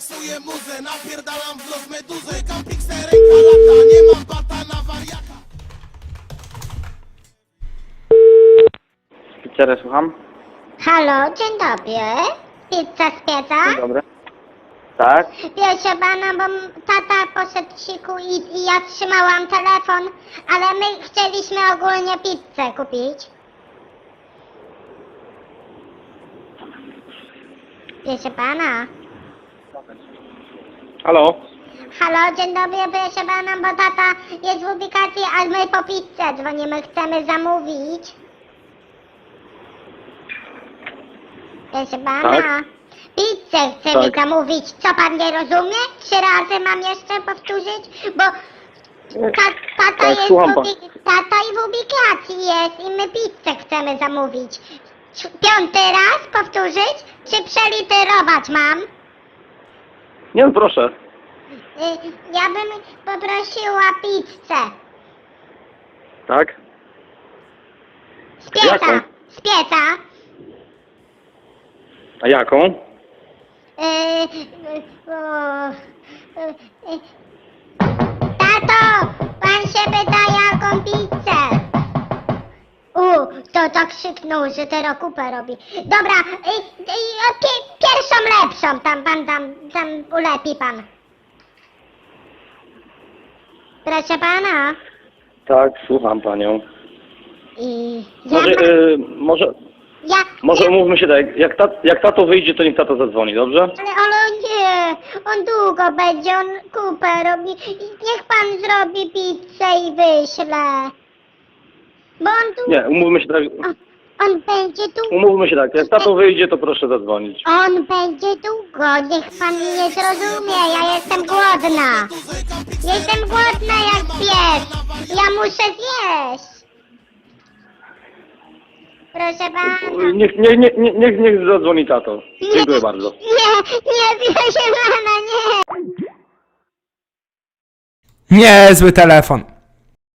miksuję muzę Napierdalam w los meduzę Kampikse ręka lata Nie mam bata na wariata Pizzerę słucham. Halo, dzień dobry. Pizza z pieca? Dzień dobry. Tak? Proszę pana, bo m- tata poszedł siku i, i ja trzymałam telefon, ale my chcieliśmy ogólnie pizzę kupić. Proszę pana. Halo? Halo, dzień dobry, proszę pana, bo tata jest w ubikacji, a my po pizzę dzwonimy, chcemy zamówić. Proszę pana, Tak? pizzę chcemy Tak. zamówić. Co pan nie rozumie? Trzy razy mam jeszcze powtórzyć, bo ta, tata, Tak, jest słucham w tata i w ubikacji jest i my pizzę chcemy zamówić. Piąty raz powtórzyć, czy przeliterować mam? Nie no proszę. Y, Ja bym poprosiła pizzę. Tak? Z pieca. Jaką? Z pieca. A jaką? Y, y, o, y, y. tak krzyknął, że teraz kupę robi. Dobra, y, y, pi- pierwszą lepszą, tam pan, tam, tam ulepi pan. Proszę pana. Tak, słucham panią. I ja, Może, ma- y, może, ja, może ja, umówmy się tak, jak, ta, jak tato wyjdzie, to niech tato zadzwoni, dobrze? Ale, ale nie, on długo będzie, on kupę robi. Niech pan zrobi pizzę i wyśle. Bo on tu, Nie, umówmy się tak, on, on będzie tu, umówmy się tak, jak tato wyjdzie, to proszę zadzwonić. on będzie długo, niech pan nie zrozumie, ja jestem głodna. Jestem głodna jak pies, ja muszę zjeść. Proszę pana. Niech, nie, nie, nie, niech, niech zadzwoni tato. Dziękuję bardzo. Nie, nie, proszę pana, nie. Niezły telefon.